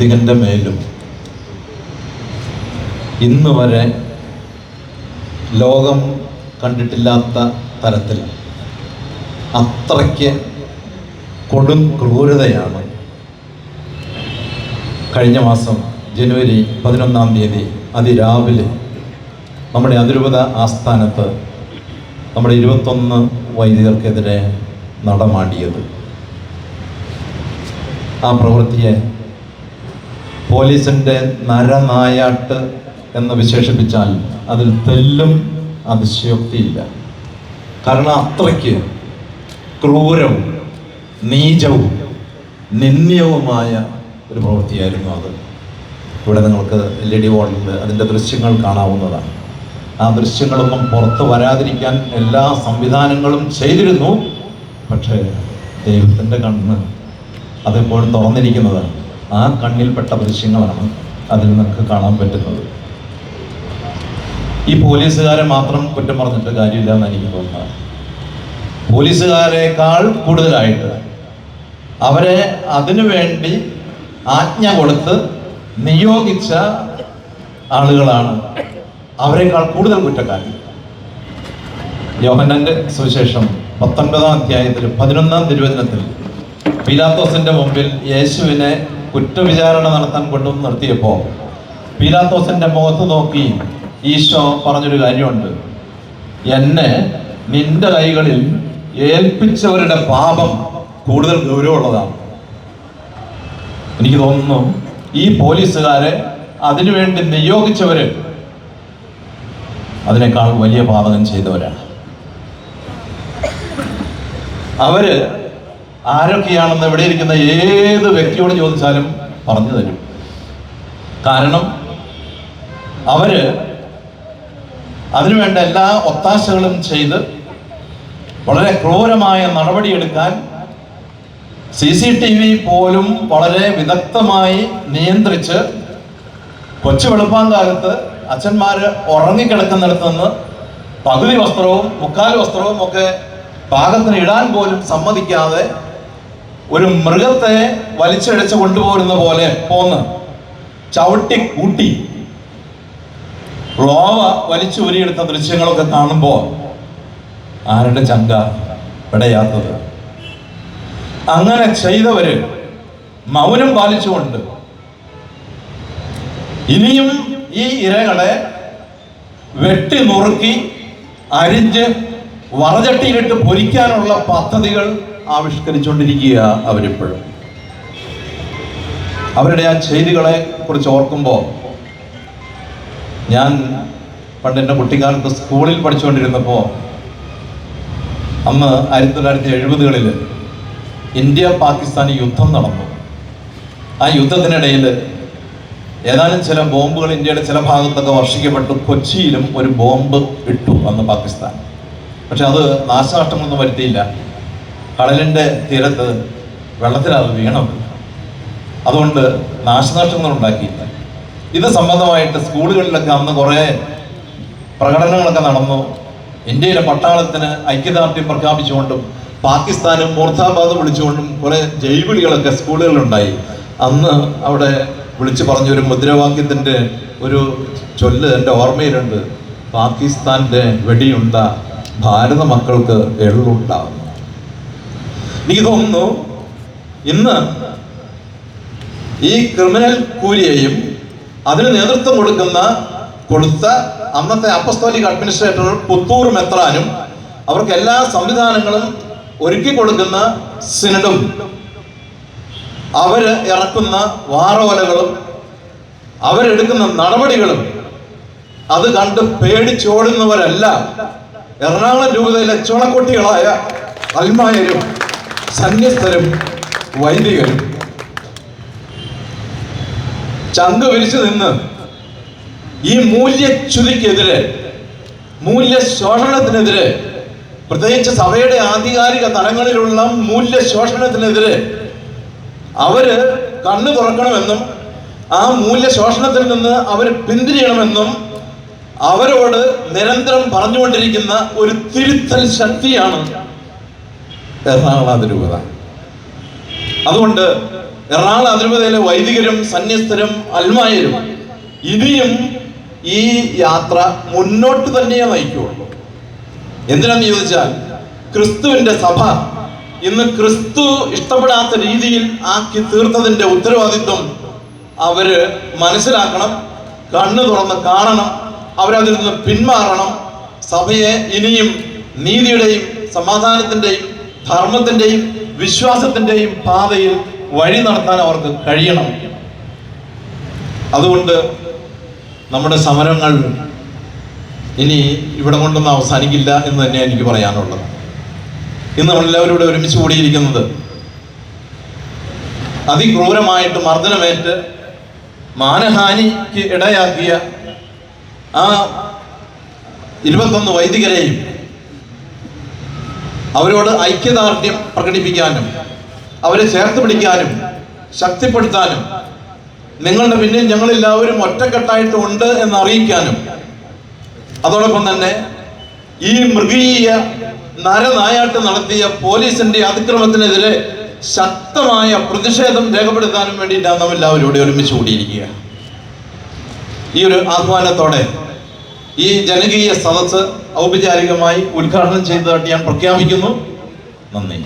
വൈദികന്റെ മേലും. ഇന്ന് വരെ ലോകം കണ്ടിട്ടില്ലാത്ത തരത്തിൽ അത്രയ്ക്ക് കൊടും ക്രൂരതയാണ്. കഴിഞ്ഞ മാസം ജനുവരി പതിനൊന്നാം തീയതി അതിരാവിലെ നമ്മുടെ അതിരൂപത ആസ്ഥാനത്ത് നമ്മുടെ ഇരുപത്തൊന്ന് വൈദികർക്കെതിരെ നടമാടിയത്. ആ പ്രവൃത്തിയെ പോലീസിന്റെ നരനായാട്ട് എന്ന് വിശേഷിപ്പിച്ചാൽ അതിൽ തെല്ലും അതിശയോക്തിയില്ല. കാരണം അത്രയ്ക്ക് ക്രൂരവും നീചവും നിന്ദ്യവുമായ ഒരു പ്രവൃത്തിയായിരുന്നു അത്. ഇവിടെ നിങ്ങൾക്ക് എൽ ഇ ഡി വാളിൽ അതിന്റെ ദൃശ്യങ്ങൾ കാണാവുന്നതാണ്. ആ ദൃശ്യങ്ങളൊന്നും പുറത്തു വരാതിരിക്കാൻ എല്ലാ സംവിധാനങ്ങളും ചെയ്തിരുന്നു. പക്ഷേ ദൈവത്തിന്റെ കണ്ണ് അതെപ്പോഴും തുറന്നിരിക്കുന്നതാണ്. ആ കണ്ണിൽപ്പെട്ട ദൃശ്യങ്ങളാണ് അതിൽ നമുക്ക് കാണാൻ പറ്റുന്നത്. ഈ പോലീസുകാരെ മാത്രം കുറ്റം പറഞ്ഞിട്ട് കാര്യമില്ല എന്ന് എനിക്ക് തോന്നുന്നത്. പോലീസുകാരെക്കാൾ കൂടുതലായിട്ട് അവരെ അതിനു വേണ്ടി ആജ്ഞ കൊടുത്ത് നിയോഗിച്ച ആളുകളാണ് അവരെക്കാൾ കൂടുതൽ കുറ്റക്കാരി. യോഹന്നന്റെ സുവിശേഷം പത്തൊൻപതാം അധ്യായത്തിൽ പതിനൊന്നാം തിരുവചനത്തിൽ പീലാത്തോസിന്റെ മുമ്പിൽ യേശുവിനെ കുറ്റവിചാരണ നടത്താൻ കൊണ്ടുവന്ന് നിർത്തിയപ്പോൾ പീലാത്തോസിന്റെ മുഖത്ത് നോക്കി ഈശോ പറഞ്ഞൊരു കാര്യമുണ്ട്. എന്നെ നിന്റെ കൈകളിൽ ഏൽപ്പിച്ചവരുടെ പാപം കൂടുതൽ ഗൗരവമുള്ളതാണ്. എനിക്ക് തോന്നുന്നു ഈ പോലീസുകാരെ അതിനുവേണ്ടി നിയോഗിച്ചവര് അതിനേക്കാൾ വലിയ പാതകം ചെയ്തവരാണ്. അവർ ആരൊക്കെയാണെന്ന് ഇവിടെ ഇരിക്കുന്ന ഏത് വ്യക്തിയോട് ചോദിച്ചാലും പറഞ്ഞു തരും. കാരണം അവർ അതിനുവേണ്ട എല്ലാ ഒത്താശകളും ചെയ്ത് വളരെ ക്രൂരമായ നടപടിയെടുക്കാൻ സി സി ടി വി പോലും വളരെ വിദഗ്ധമായി നിയന്ത്രിച്ച് കൊച്ചു വെളുപ്പാങ്കാലത്ത് അച്ഛന്മാര് ഉറങ്ങിക്കിടക്കുന്നിടത്ത് നിന്ന് പകുതി വസ്ത്രവും മുക്കാൽ വസ്ത്രവും ഒക്കെ പാകത്തിന് ഇടാൻ പോലും സമ്മതിക്കാതെ ഒരു മൃഗത്തെ വലിച്ചടിച്ച് കൊണ്ടുപോരുന്ന പോലെ പോന്ന്. ചവിട്ടി കൂട്ടി. റോവ വലിച്ചു ഉരിയെടുത്ത ദൃശ്യങ്ങളൊക്കെ കാണുമ്പോൾ ആരുടെ ചങ്ക വിടയാത്തത് അങ്ങനെ ചെയ്തവര് മൗനം പാലിച്ചുകൊണ്ട് ഇനിയും ഈ ഇരകളെ വെട്ടി നുറുക്കി അരിഞ്ഞ് വറചട്ടിയിലിട്ട് പൊരിക്കാനുള്ള പദ്ധതികൾ ആവിഷ്കരിച്ചുകൊണ്ടിരിക്കുക അവരിപ്പോഴും. അവരുടെ ആ ചെയ്തികളെ കുറിച്ച് ഓർക്കുമ്പോൾ ഞാൻ പണ്ട് എന്റെ കുട്ടിക്കാലത്ത് സ്കൂളിൽ പഠിച്ചുകൊണ്ടിരുന്നപ്പോൾ അന്ന് ആയിരത്തി തൊള്ളായിരത്തി എഴുപതുകളിൽ ഇന്ത്യ പാകിസ്ഥാൻ യുദ്ധം നടന്നു. ആ യുദ്ധത്തിനിടയിൽ ഏതാനും ചില ബോംബുകൾ ഇന്ത്യയുടെ ചില ഭാഗത്തൊക്കെ വർഷിക്കപ്പെട്ടു. കൊച്ചിയിലും ഒരു ബോംബ് ഇട്ടു അന്ന് പാകിസ്ഥാൻ. പക്ഷെ അത് നാശനഷ്ടങ്ങളൊന്നും വരുത്തിയില്ല. കടലിന്റെ തീരത്ത് വെള്ളത്തിനത് വീണത് അതുകൊണ്ട് നാശനഷ്ടങ്ങൾ ഉണ്ടാക്കിയില്ല. ഇത് സംബന്ധമായിട്ട് സ്കൂളുകളിലൊക്കെ അന്ന് കുറേ പ്രകടനങ്ങളൊക്കെ നടന്നു. ഇന്ത്യയിലെ പട്ടാളത്തിന് ഐക്യദാർഢ്യം പ്രഖ്യാപിച്ചുകൊണ്ടും പാകിസ്ഥാനും മൂർധാബാദ് വിളിച്ചുകൊണ്ടും കുറെ ജൈവിളികളൊക്കെ സ്കൂളുകളിലുണ്ടായി. അന്ന് അവിടെ വിളിച്ചു പറഞ്ഞ ഒരു മുദ്രാവാക്യത്തിന്റെ ഒരു ചൊല്ല് എന്റെ ഓർമ്മയിലുണ്ട്. പാകിസ്ഥാന്റെ വെടിയുണ്ട ഭാരത മക്കൾക്ക് എള്ളുണ്ടാവും. എനിക്ക് തോന്നുന്നു ഇന്ന് ഈ ക്രിമിനൽ കൂലിയെയും അതിന് നേതൃത്വം കൊടുക്കുന്ന കൊടുത്ത അന്നത്തെ അപ്പസ്തോലിക് അഡ്മിനിസ്ട്രേറ്റർ പുത്തൂർ മെത്രാനും അവർക്ക് എല്ലാ സംവിധാനങ്ങളും ഒരുക്കി കൊടുക്കുന്ന സിനഡും. അവർ ഇറക്കുന്ന വാറോലകളും അവരെടുക്കുന്ന നടപടികളും അത് കണ്ട് പേടിച്ചോടുന്നവരല്ല എറണാകുളം രൂപതയിലെ ചുണക്കുട്ടികളായ അൽമായരും സന്യസ്തരും വൈദികരും ചങ്ക വിരിച്ചു നിന്ന് ഈ മൂല്യച്യുതിക്കെതിരെ മൂല്യ ശോഷണത്തിനെതിരെ പ്രത്യേകിച്ച് സഭയുടെ ആധികാരിക തലങ്ങളിലുള്ള മൂല്യ ശോഷണത്തിനെതിരെ അവർ കണ്ണു തുറക്കണമെന്നും ആ മൂല്യ ശോഷണത്തിൽ നിന്ന് അവർ പിന്തിരിയണമെന്നും അവരോട് നിരന്തരം പറഞ്ഞുകൊണ്ടിരിക്കുന്ന ഒരു തിരുത്തൽ ശക്തിയാണ് എറണാകുളം അതിരൂപത. അതുകൊണ്ട് എറണാകുളം അതിരൂപതയിലെ വൈദികരും സന്യസ്തരും അൽമായരും ഇനിയും ഈ യാത്ര മുന്നോട്ട് തന്നെയേ നയിക്കുകയുള്ളൂ. എന്തിനാന്ന് ചോദിച്ചാൽ ക്രിസ്തുവിന്റെ സഭ ഇന്ന് ക്രിസ്തു ഇഷ്ടപ്പെടാത്ത രീതിയിൽ ആക്കി തീർത്തതിന്റെ ഉത്തരവാദിത്വം അവർ മനസ്സിലാക്കണം കണ്ണു തുറന്ന് കാണണം അവരതിൽ നിന്ന് പിന്മാറണം. സഭയെ ഇനിയും നീതിയുടെയും സമാധാനത്തിന്റെയും ധർമ്മത്തിന്റെയും വിശ്വാസത്തിന്റെയും പാതയിൽ വഴി നടത്താൻ അവർക്ക് കഴിയണം. അതുകൊണ്ട് നമ്മുടെ സമരങ്ങൾ ഇനി ഇവിടെ കൊണ്ടൊന്നും അവസാനിക്കില്ല എന്ന് തന്നെയാണ് എനിക്ക് പറയാനുള്ളത്. ഇന്ന് നമ്മളെല്ലാവരും ഇവിടെ ഒരുമിച്ച് കൂടിയിരിക്കുന്നത് അതിക്രൂരമായിട്ട് മർദ്ദനമേറ്റ് മാനഹാനിക്ക് ഇടയാക്കിയ ആ ഇരുപത്തൊന്ന് വൈദികരെയും അവരോട് ഐക്യദാർഢ്യം പ്രകടിപ്പിക്കാനും അവരെ ചേർത്ത് പിടിക്കാനും ശക്തിപ്പെടുത്താനും നിങ്ങളുടെ പിന്നിൽ ഞങ്ങളെല്ലാവരും ഒറ്റക്കെട്ടായിട്ട് ഉണ്ട് എന്ന് അറിയിക്കാനും. അതോടൊപ്പം തന്നെ ഈ മൃഗീയ നരനായാട്ട് നടത്തിയ പോലീസിന്റെ അതിക്രമത്തിനെതിരെ ശക്തമായ പ്രതിഷേധം രേഖപ്പെടുത്താനും വേണ്ടിയിട്ടാണ് നാം എല്ലാവരും ഇവിടെ ഒരുമിച്ച് കൂടിയിരിക്കുക. ഈ ഒരു ആഹ്വാനത്തോടെ ഈ ജനകീയ സദസ് ഔപചാരികമായി ഉദ്ഘാടനം ചെയ്തതായിട്ട് ഞാൻ പ്രഖ്യാപിക്കുന്നു. നന്ദി.